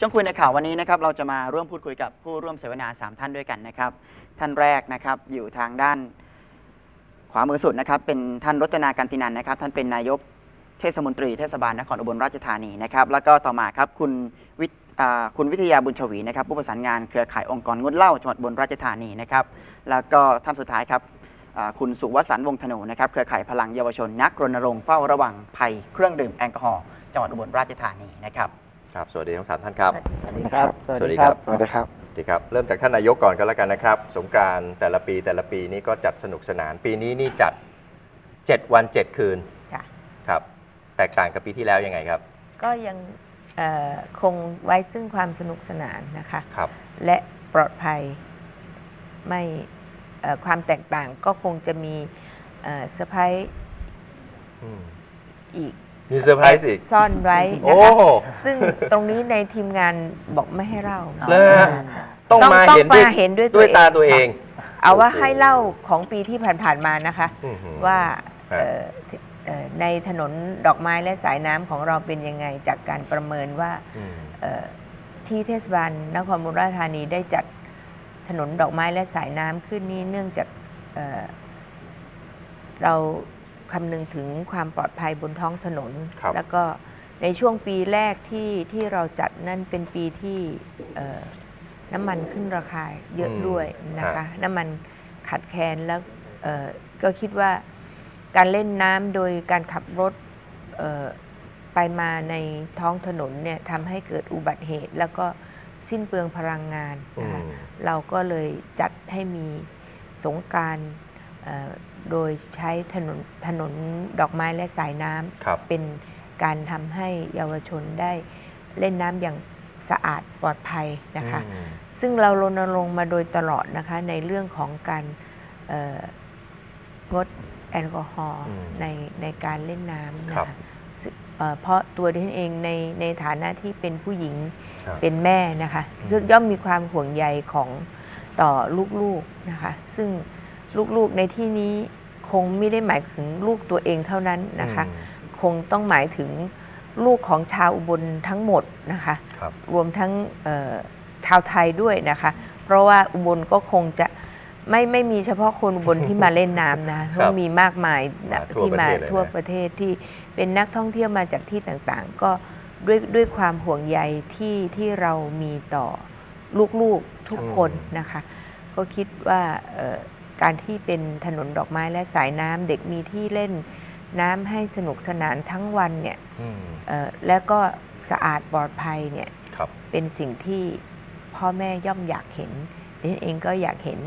ช่วงคุยในข่าววันนี้นะครับเราจะมาร่วมพูดคุยกับผู้ร่วมเสวนา 3 ท่านด้วยกันนะครับ ท่านแรกนะครับอยู่ทางด้านขวามือสุดนะครับ เป็นท่านรจนากันตินันนะครับ ท่านเป็นนายกเทศมนตรีเทศบาลนครอุบลราชธานีนะครับแล้วก็ต่อมาครับคุณวิทคุณวิทยาบุญชวีนะครับ ผู้ประสานงานเครือข่ายองค์กรงดเหล้าจังหวัดอุบลราชธานีนะครับ แล้วก็ท่านสุดท้ายครับคุณสุวัสันต์วงศ์ธนูนะครับ เครือข่ายพลังเยาวชนนักรณรงค์เฝ้าระวังภัยเครื่องดื่มแอลกอฮอล์จังหวัดอุบลราชธานีนะครับ ครับ สวัสดีทั้งสามท่านครับ สวัสดีครับ สวัสดีครับ สวัสดีครับสวัสดีครับ เริ่มจากท่านนายกก่อนก็แล้วกันนะครับ สงกรารแต่ละปีแต่ละปีนี้ก็จัดสนุกสนาน ปีนี้นี่จัด 7 วัน 7 คืนค่ะครับ แตกต่างกับปีที่แล้วยังไงครับ ก็ยังเอ่อคงไว้ซึ่งความสนุกสนานนะคะครับและปลอดภัยไม่เอ่อความแตกต่างก็คงจะมีเอ่อเซอร์ไพรส์อืมอีก มีเซอร์ไพรส์อีก ซ่อนไว้โอ้ นะคะซึ่งตรงนี้ในทีมงานบอกไม่ให้เล่าเลยต้องมาต้องเห็นด้วยมาเห็นด้วยด้วยตัวเอง ตาตัวเอง เอาว่าโอ้โหให้เล่าของปีที่ผ่านๆมานะคะ อื้อหือว่าครับเอ่อเอ่อในถนนดอกไม้และสายน้ำของเราเป็นยังไงจากการประเมินว่า อืม เอ่อที่เทศบาลนครบุรีราชธานีได้จัดถนนดอกไม้และสายน้ำขึ้นนี้เนื่องจากเอ่อเรา คำนึงถึงความปลอดภัยบนท้องถนนครับแล้วก็ในช่วงปีแรกที่ที่เราจัดนั่นเป็นปีที่เอ่อน้ำมันขึ้นราคาเยอะด้วยนะคะ น้ำมันขาดแคลนแล้วเอ่อก็คิดว่าการเล่นน้ำโดยการขับรถเอ่อไปมาในท้องถนนเนี่ยทำให้เกิดอุบัติเหตุ แล้วก็สิ้นเปลืองพลังงานนะคะอืมเราก็เลยจัดให้มีสงกราร โดยใช้ถนนถนนดอกไม้และสายน้ครับำเป็นการทำให้เยาวชนได้เล่นน้ำอย่างสะอาดปลอดภัยนะคะอืมซึ่งเรารณรงค์มาโดยตลอดนะคะในเรื่องของการเอ่องดแอลกอฮอล์อืมในในการเล่นน้ำนะครัคะบซึ่งเอ่อเพราะตัวดิฉันเองในในฐานะที่เป็นผู้หญิงครับเป็นแม่นะคะอืมคือย่อมมีความห่วงใยของต่อลูกๆนะคะ ซึ่ง ลูกๆในที่นี้คงไม่ได้หมายถึงลูกตัวเองเท่านั้นนะคะอืมคงต้องหมายถึงลูกของชาวอุบลทั้งหมดนะคะครับรวมทั้งเอ่อชาวไทยด้วยนะคะ เพราะว่าอุบลก็คงจะไม่ไม่มีเฉพาะคนอุบลที่มาเล่นน้ำนะเพราะมีมากมายมาทั่วที่มาประเทศเลยนะทั่วประเทศที่เป็นนักท่องเที่ยวมาจากที่ต่างๆ ก็ด้วยด้วยความห่วงใยที่ที่เรามีต่อลูกๆทุกคนนะคะ ก็คิดว่าเอ่อ การที่เป็นถนนดอกไม้และสายน้ำเด็กมีที่เล่นน้ำให้สนุกสนานทั้งวันเนี่ยอืมเอ่อแล้วก็สะอาดปลอดภัยเนี่ยครับเป็นสิ่งที่พ่อแม่ย่อมอยากเห็นดิฉันเองก็อยากเห็น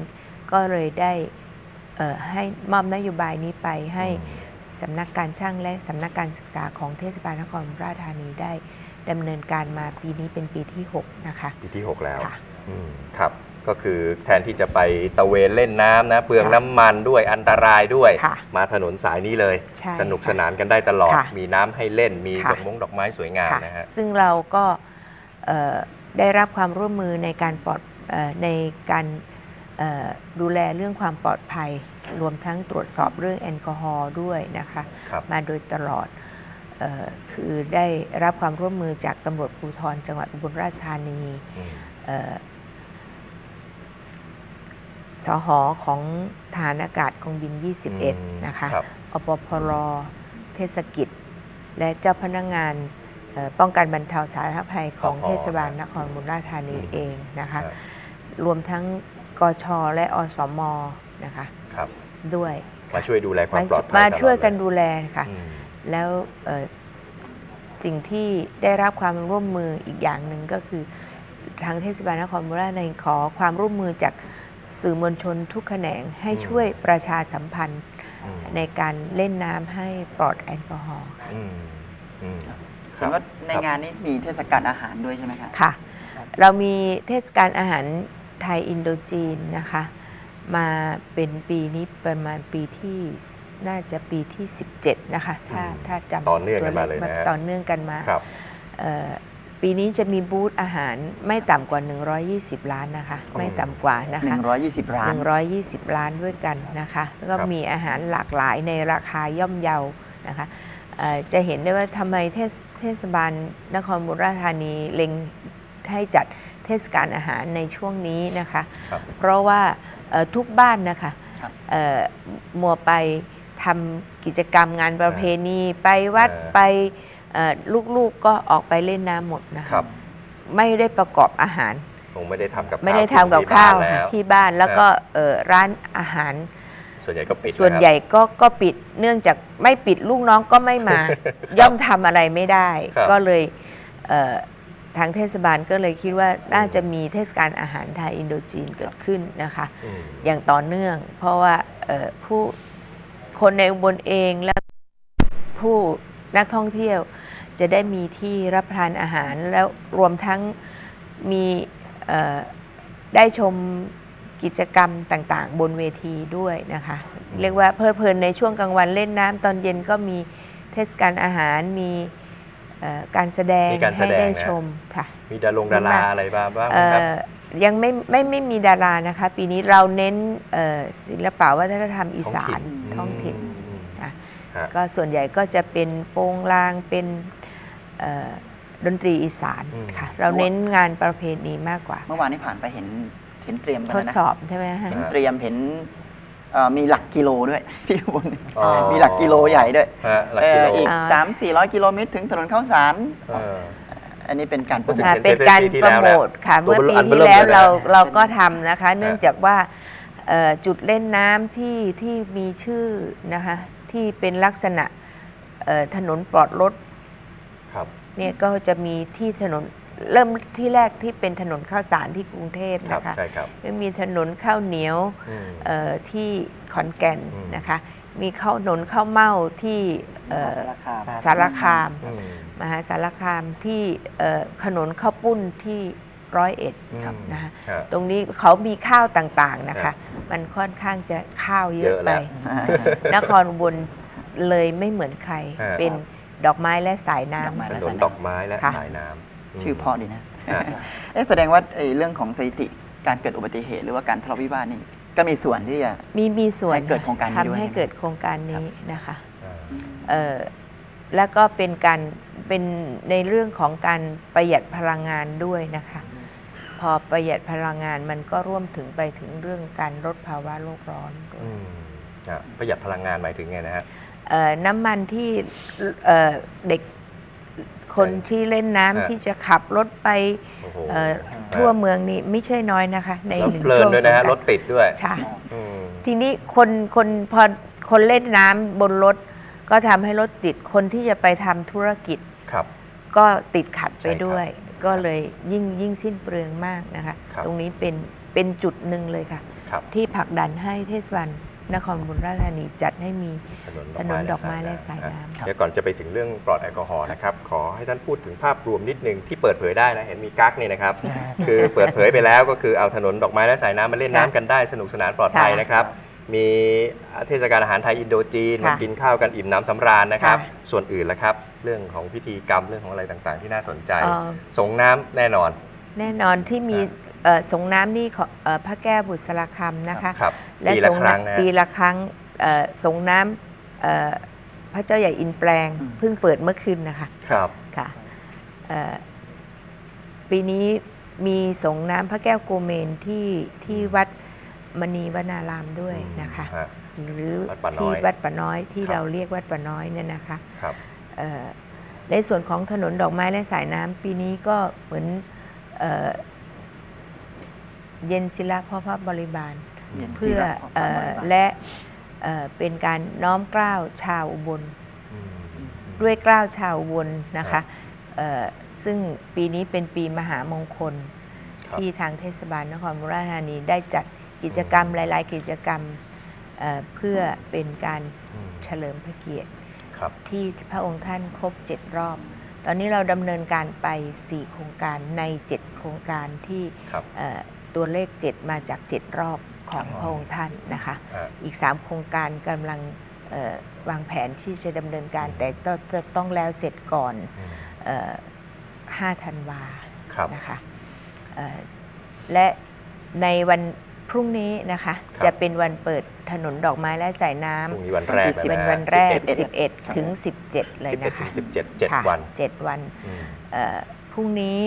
ก็เลยได้เอ่อให้มอบนโยบายนี้ไปให้อืมสำนักการช่างและสำนักการศึกษาของเทศบาลนครราชธานีได้ดำเนินการมาปีนี้เป็นปีที่ 6 นะคะ ปีที่ 6 แล้วค่ะอืมครับ ก็คือแทนที่จะไปตะเวนเล่นน้ำนะเปลืองค่ะน้ำมันด้วยอันตรายด้วย ค่ะมาถนนสายนี้เลย ใช่สนุกค่ะสนานกันได้ตลอด ค่ะมีน้ำให้เล่นมีค่ะ ดอกมงดอกไม้สวยงามค่ะนะฮะ ซึ่งเราก็เอ่อได้รับความร่วมมือในการปลอดเอ่อในการเอ่อดูแลเรื่องความปลอดภัย รวมทั้งตรวจสอบเรื่องแอลกอฮอล์ด้วยนะคะ ครับ มาโดยตลอดเออคือได้รับความร่วมมือจากตำรวจภูธรจังหวัดอุบลราชธานี อืม เอ่อ สหอของฐานอากาศกองบิน 21 นะคะครับอปพรเทศกิจ และเจ้าพนักงานเอ่อป้องกันบรรเทาสาธารณภัยของปพเทศบาลนครบุรีราชธานีอืมเองนะคะครับรวมทั้งกชและอสมนะคะครับด้วยมาช่วยดูแลความปลอดภัยมาตลอดช่วยกันเลดูแลค่ะอืมแล้วเอ่อสสิ่งที่ได้รับความร่วมมืออีกอย่างหนึ่งก็คือทางเทศบาลนครบุรีในขอความร่วมมือจาก สื่อมวลชนทุกแขนงให้อืมช่วยประชาสัมพันธ์อืมในการเล่นน้ำให้ปลอดแอลกอฮอล์ค่ะอืมอืมเห็นว่าในงานนี้มีเทศกาลอาหารด้วยใช่ไหมครับค่ะ เรามีเทศกาลอาหารไทยอินโดจีนนะคะ มาเป็นปีนี้ประมาณปีที่น่าจะปีที่ 17 นะคะ ถ้าอืมถ้าจำต่อเนื่องกันมาเลยตัวนะฮะต่อเนื่องกันมาครับเอ่อ ปีนี้จะมีบูธอาหารไม่ต่ำกว่า 120 ล้านนะคะอืมไม่ต่ำกว่านะคะ120ร้าน120 ล้านด้วยกันนะคะ แล้วก็ครับมีอาหารหลากหลายในราคาย่อมเยานะคะเอ่อจะเห็นได้ว่าทำไมเทศเทศบาลนครบุรีราชธานีเล็งให้จัดเทศกาลอาหารในช่วงนี้นะคะครับเพราะว่าเอ่อทุกบ้านนะคะครับเอ่อมัวไปทำกิจกรรมงานประเพณีไปวัดเออไปเอ่อ ลูกๆก็ออกไปเล่นน้ำหมดนะคคะรับ ไม่ได้ประกอบอาหารคงไม่ได้ทำกับไม่ได้ข้าวทำกับที่ข้าวบ้นค่ะแล้วที่บ้านแล้วก็เอ่อร้านอาหาร ส่วนใหญ่ก็ปิดส่วนนะครับใหญ่ก็ก็ปิดเนื่องจากไม่ปิดลูกน้องก็ไม่มา ย่อมทำอะไรไม่ได้ครับก็เลยเอ่อทางเทศบาลก็เลยคิดว่าน่าจะมีเทศกาลอาหารไทยอินโดจีนเกิดขึ้นนะคะอืมอย่างต่อเนื่อง เพราะว่าเอ่อผู้คนในอุบลเองและผู้ นักท่องเที่ยวจะได้มีที่รับประทานอาหาร แล้วรวมทั้งมีเอ่อได้ชมกิจกรรมต่างๆ บนเวทีด้วยนะคะ เรียกว่าเพลิดเพลินในช่วงกลางวันเล่นน้ำตอนเย็นก็มีเทศกาลอาหารมีเอ่อการแสดงมีการแสให้ดงได้นะชมค่ะมีดารงดาราอะไรบ้างบ้างไหมเอ่ครับอยังไม่ไม่ไม่มีดารานะคะ ปีนี้เราเน้นเอ่อศิลปะวัฒนธรรมอีสานท้องถิ่นอืมนะฮะ ก็ส่วนใหญ่ก็จะเป็นโปงลางเป็นเอ่อดนตรีอีสานอืมค่ะ เราเน้นงานประเพณีมากกว่า เมื่อวานนี้ผ่านไปเห็นเห็นเตรียมกันทดแล้วนะสอบใช่ไหมฮะเห็นเตรียมเห็นเอ่อมีหลักกิโลด้วยที่อุบนอ๋อมีหลักกิโลใหญ่ด้วยฮะหลักเอ่กิอโลอีกอ่าสามสี่ร้อยกิโลเมตรถึงถนนข้าวสารเอออันนี้เป็นการโปรโมรู้สึทอ่าห็นเป็นการปีที่โปรแล้วโมนะทค่ะตัวเมื่อปีอันเบที่อร์เริ่มแล้วเลยนะเราเราก็ทำนะคะ เนื่องจากว่าเอ่อจุดเล่นน้ำที่ที่มีชื่อนะคะ ที่เป็นลักษณะเอ่อถนนปลอดรถครับเนี่ยก็จะมีที่ถนนเริ่มที่แรกที่เป็นถนนข้าวสารที่กรุงเทพครับนะคะใช่ครับก็มีถนนข้าวเหนียวอืมเอ่อที่ขอนแก่นอืมนะคะ มีข้าวถนนข้าวเม่าที่เอ่อสารคามสารคามอืมมหาสารคามที่เอ่อถนนข้าวปุ้นที่ ร้อยเอ็ดครับนะคะฮะตรงนี้เขามีข้าวต่างๆนะครัคะบมันค่อนข้างจะข้าวเยเยอะอะไปแล้วนครอุบลเลยไม่เหมือนใครฮะเป็นดอกไม้และสายน้ดอกไม้ถนนดอกไม้และค่ะสายน้ำมชื่อเพราะดีนะฮะเอ๊ะแสดงว่าไอ้เรื่องของสถิติการเกิดอุบัติเหตุหรือว่าการทะเลาะวิวาทนี่ก็มีส่วนที่จะำมีมีส่วนให้เกิดโครงการนี้ด้วยทำให้ใช่ไหมเกิดโครงการนี้นะคะอ่าเอ่อแล้วก็เป็นการเป็นในเรื่องของการประหยัดพลังงานด้วยนะคะ พอประหยัดพลังงานมันก็ร่วมถึงไปถึงเรื่องการลดภาวะโลกร้อนด้วยอืมฮะประหยัดพลังงานหมายถึงไงนะฮะเอ่อน้ำมันที่เอ่อเด็กคนใช่ที่เล่นน้ำฮะที่จะขับรถไปโอ้โหเอ่อทั่วเมืองนี่ไม่ใช่น้อยนะคะ ในแล้วหนึ่งเพลินช่วงด้วยสงนะฮะกรราถนต์ติดด้วยใช่อืมทีนี้คนคนพอคนเล่นน้ำบนรถ ก็ทำให้รถติดคนที่จะไปทำธุรกิจครับ ก็ติดขัดไปใช่ครับด้วย ก็เลยยิ่งยิ่งสิ้นเปลืองมากนะคะครับตรงนี้เป็นเป็นจุดหนึ่งเลยค่ะครับที่ผลักดันให้เทศบาลนครบุรีราชธานีจัดให้มีถนนดอกไม้และสายน้ำเดี๋ยวก่อนจะไปถึงเรื่องปลอดแอลกอฮอล์นะครับ ขอให้ท่านพูดถึงภาพรวมนิดนึงที่เปิดเผยได้นะ เห็นมีกั๊กนี่นะครับ คือเปิดเผยไปแล้วก็คือเอาถนนดอกไม้และสายน้ำมาเล่นน้ำกันได้สนุกสนานปลอดภัยค่ะนะครับ มีเทศกาลอาหารไทยอินโดจีนค่ะมากินข้าวกันอิ่มน้ำสำราญนะครับค่ะส่วนอื่นละครับ เรื่องของพิธีกรรมเรื่องของอะไรต่างๆ ที่น่าสนใจเอ่อสงน้ำแน่นอน แน่นอนที่มีเอ่อสงน้ำนี่ของเอ่อพระแก้วบุษราคำนะคะครับและปีสละงครั้งนะน้ำปีละครั้งเอ่อสงน้ำเอ่อพระเจ้าใหญ่อินแปลงอืมเพิ่งเปิดเมื่อคืนนะคะครับค่ะเอ่อปีนี้มีสงน้ำพระแก้วโกเมนที่ที่วัด มณีวนารามด้วยนะคะฮะหรือวัดป่าน้อยที่วัดป่าน้อยที่ครับเราเรียกวัดป่าน้อยเนี่ยนะคะครับเอ่อในส่วนของถนนดอกไม้และสายน้ำปีนี้ก็เหมือนเอ่อเย็นศิลาพ่อพระบริบาลเย็นศิเพื่อลาพ่อพระเอ่อบริวารและเอ่อเป็นการน้อมเกล้าวชาวอุบลอืมด้วยเกล้าวชาวอุบลนะครัคะบเอ่อซึ่งปีนี้เป็นปีมหามงคลครับที่ทางเทศบาลนครบุรีราชธานีได้จัด กิจกรรมหลาย ๆ กิจกรรมเอ่อเพื่อเป็นการอืมเฉลิมพระเกียรติครับที่พระองค์ท่านครบ7รอบ ตอนนี้เราดำเนินการไป 4 โครงการใน 7 โครงการที่ครับเอ่อตัวเลข 7 มาจาก 7 รอบของพระองค์ท่านนะคะอ่าอีก 3 โครงการกำลังเอ่อวางแผนที่จะดำเนินการแต่ต้องจะต้องแล้วเสร็จก่อนอืมเอ่อ5ธันวาครับนะคะเอ่อและในวัน พรุ่งนี้นะคะ ครับ จะเป็นวันเปิดถนนดอกไม้และสายน้พรุ่งนี้วันแรกำแล้วเป็นนะวันแรก11 11 ถึง 17 เลย11นะถึคะง17ค่ะ7วันเจ็ดวันอืม เอ่อพรุ่งนี้